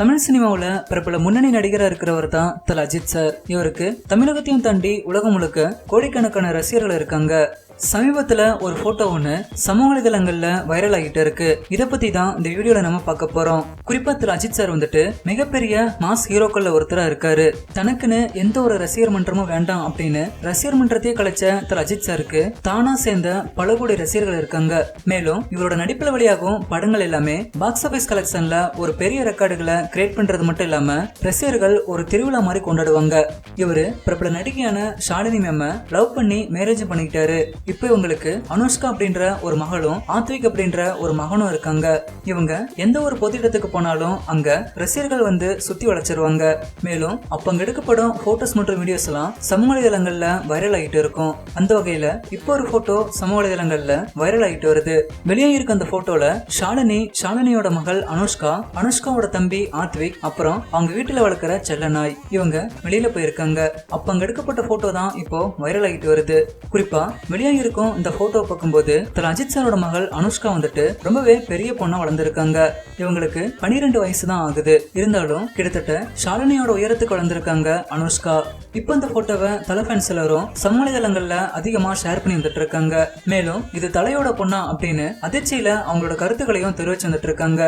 தமிழ் சினிமாவில் பிரபல முன்னணி நடிகராக இருக்கிறவர் தான் தல அஜித் சார். இவருக்கு தமிழகத்தையும் தாண்டி உலகம் முழுக்க கோடிக்கணக்கான ரசிகர்கள் இருக்காங்க. சமீபத்தில் ஒரு ஃபோட்டோ ஒன்று சமூக வலைதளங்களில் வைரல் ஆகிட்டு இருக்கு. இதை பற்றி தான் இந்த வீடியோவில் நம்ம பார்க்க போகிறோம் குறிப்பாக திரு அஜித் சார் வந்துட்டு மிகப்பெரிய மாஸ் ஹீரோக்களில் ஒருத்தராக இருக்காரு. தனக்குன்னு எந்த ஒரு ரசிகர் மன்றமும் வேண்டாம் அப்படின்னு ரசிகர் மன்றத்தையே கலைச்ச திரு அஜித் சாருக்கு தானா சேர்ந்த பல கோடி ரசிகர்கள் இருக்காங்க. மேலும் இவரோட நடிப்பில் வழியாகும் படங்கள் எல்லாமே பாக்ஸ் ஆஃபீஸ் கலெக்ஷனில் ஒரு பெரிய ரெக்கார்டுகளை கிரியேட் பண்ணுறது மட்டும் இல்லாமல் ரசிகர்கள் ஒரு திருவிழா மாதிரி கொண்டாடுவாங்க. இவர் பிரபல நடிகையான ஷாலினி மேம லவ் பண்ணி மேரேஜ் பண்ணிக்கிட்டாரு. இப்போ இவங்களுக்கு அனுஷ்கா அப்படின்ற ஒரு மகளும் ஆத்விக் அப்படின்ற ஒரு மகனும் இருக்காங்க. இவங்க எந்த ஒரு பொது இடத்துக்கு போனாலும் அங்க ரசிகர்கள் வந்து சுத்தி வளைச்சிருவாங்க. மேலும் அப்ப அங்க எடுக்கப்படும் போட்டோஸ் மற்றும் வீடியோஸ் எல்லாம் சமூக வலைதளங்கள்ல வைரல் ஆகிட்டு இருக்கும். அந்த வகையில இப்போ ஒரு போட்டோ சமூக வலைதளங்கள்ல வைரல் ஆகிட்டு வருது. வெளியே இருக்க அந்த போட்டோல ஷாலினி ஷாலினியோட மகள் அனுஷ்கா அனுஷ்காவோட தம்பி ஆத்விக் அப்புறம் அவங்க வீட்டுல வளர்க்குற செல்ல நாய் இவங்க வெளியில போயிருக்காங்க. அப்ப அங்க எடுக்கப்பட்ட போட்டோ தான் இப்போ வைரல் ஆகிட்டு வருது. குறிப்பா வெளியே இருக்கும். இந்த போட்டோ பார்க்கும்போது திரு அஜித் சாரோட மகள் அனுஷ்கா வந்துட்டு ரொம்பவே பெரிய பொண்ணா வளர்ந்துருக்காங்க. இவங்களுக்கு பனிரெண்டு வயசு தான் ஆகுது. இருந்தாலும் கிட்டத்தட்ட ஷாலினியோட உயரத்துக்கு வளர்ந்துருக்காங்க அனுஷ்கா. இப்போ இந்த போட்டோவை தலை ஃபேன்ஸ் எல்லாரும் சமூகதளங்கள்ல அதிகமா ஷேர் பண்ணி வந்துட்டு இருக்காங்க மேலும் இது தலையோட பொண்ணா அப்படின்னு அதிர்ச்சியில அவங்களோட கருத்துக்களையும் தெரிவிச்சு வந்துட்டு இருக்காங்க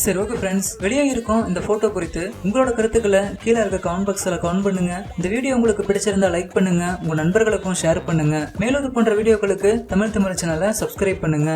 சரி ஓகே ஃப்ரெண்ட்ஸ் வெளியே இருக்கும் இந்த போட்டோ குறித்து உங்களோட கருத்துக்களை கீழே இருக்க கமெண்ட் பாக்ஸில் கமெண்ட் பண்ணுங்க. இந்த வீடியோ உங்களுக்கு பிடிச்சிருந்தா லைக் பண்ணுங்க. உங்க நண்பர்களுக்கும் ஷேர் பண்ணுங்க. மேலும் இது போன்ற வீடியோக்களுக்கு தமிழ் தமிழ் சேனலை சப்ஸ்கிரைப் பண்ணுங்க.